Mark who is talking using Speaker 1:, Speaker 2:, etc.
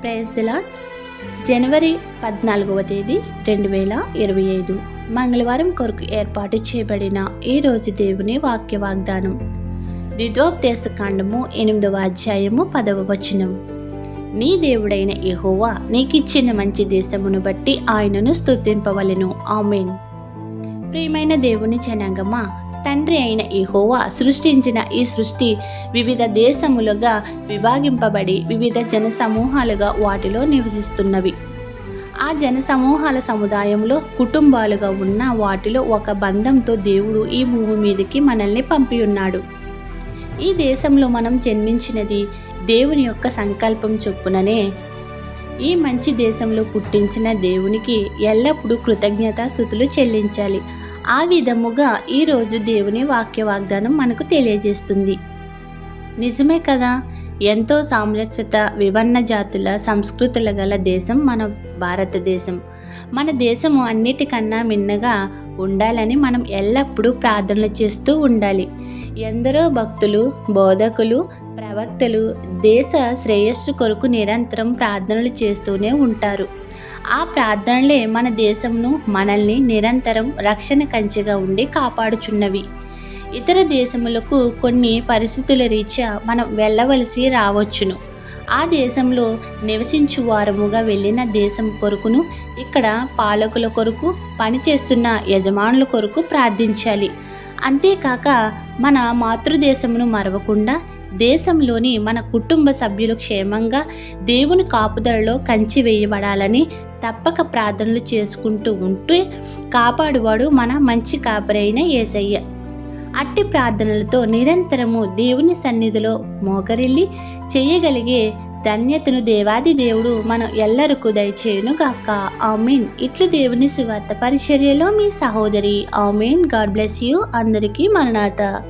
Speaker 1: Praise దిలాడ్ జనవరి పద్నాలుగవ తేదీ రెండు వేల ఇరవై ఐదు. మంగళవారం కొరకు ఏర్పాటు చేయబడిన ఈరోజు దేవుని వాక్య వాగ్దానం ద్వితోపదేశ కాండము ఎనిమిదవ అధ్యాయము పదవ వచనం. నీ దేవుడైన ఎహోవా నీకిచ్చిన మంచి దేశమును బట్టి ఆయనను స్థుతింపవలను ఆమెన్. ప్రియమైన దేవుని జనాంగమా తండ్రి అయిన ఇహోవా సృష్టించిన ఈ సృష్టి వివిధ దేశములుగా విభాగింపబడి వివిధ జన సమూహాలుగా వాటిలో నివసిస్తున్నవి. ఆ జన సమూహాల సముదాయంలో కుటుంబాలుగా ఉన్న వాటిలో ఒక బంధంతో దేవుడు ఈ భూమి మీదకి మనల్ని పంపి ఉన్నాడు ఈ దేశంలో మనం జన్మించినది దేవుని యొక్క సంకల్పం చొప్పుననే ఈ మంచి దేశంలో పుట్టించిన దేవునికి ఎల్లప్పుడూ కృతజ్ఞతాస్థుతులు చెల్లించాలి. ఆ విధముగా ఈరోజు దేవుని వాక్య వాగ్దానం మనకు తెలియజేస్తుంది. నిజమే కదా? ఎంతో సామరస్యత విభిన్న జాతుల సంస్కృతుల గల దేశం మన భారతదేశం. మన దేశము అన్నిటికన్నా మిన్నగా ఉండాలని మనం ఎల్లప్పుడూ ప్రార్థనలు చేస్తూ ఉండాలి. ఎందరో భక్తులు బోధకులు ప్రవక్తలు దేశ శ్రేయస్సు కొరకు నిరంతరం ప్రార్థనలు చేస్తూనే ఉంటారు. ఆ ప్రార్థనలే మన దేశంను మనల్ని నిరంతరం రక్షణ కంచెగా ఉండి కాపాడుచున్నవి. ఇతర దేశములకు కొన్ని పరిస్థితుల రీత్యా మనం వెళ్ళవలసి రావచ్చును. ఆ దేశంలో నివసించు వారముగా వెళ్ళిన దేశం కొరకును ఇక్కడ పాలకుల కొరకు పనిచేస్తున్న యజమానుల కొరకు ప్రార్థించాలి. అంతేకాక మన మాతృదేశమును మరవకుండా దేశంలోని మన కుటుంబ సభ్యులు క్షేమంగా దేవుని కాపుదలలో కంచి వేయబడాలని తప్పక ప్రార్థనలు చేసుకుంటూ ఉంటూ కాపాడువాడు మన మంచి కాపరైన ఏసయ్య. అట్టి ప్రార్థనలతో నిరంతరము దేవుని సన్నిధిలో మోకరిల్లి చేయగలిగే ధన్యతను దేవాది దేవుడు మనం ఎల్లరకు దయచేయును గాక ఆమెన్. ఇట్లు దేవుని సువార్త పరిచర్యలో మీ సహోదరి. ఆమెన్. God bless you. అందరికీ మరణాత.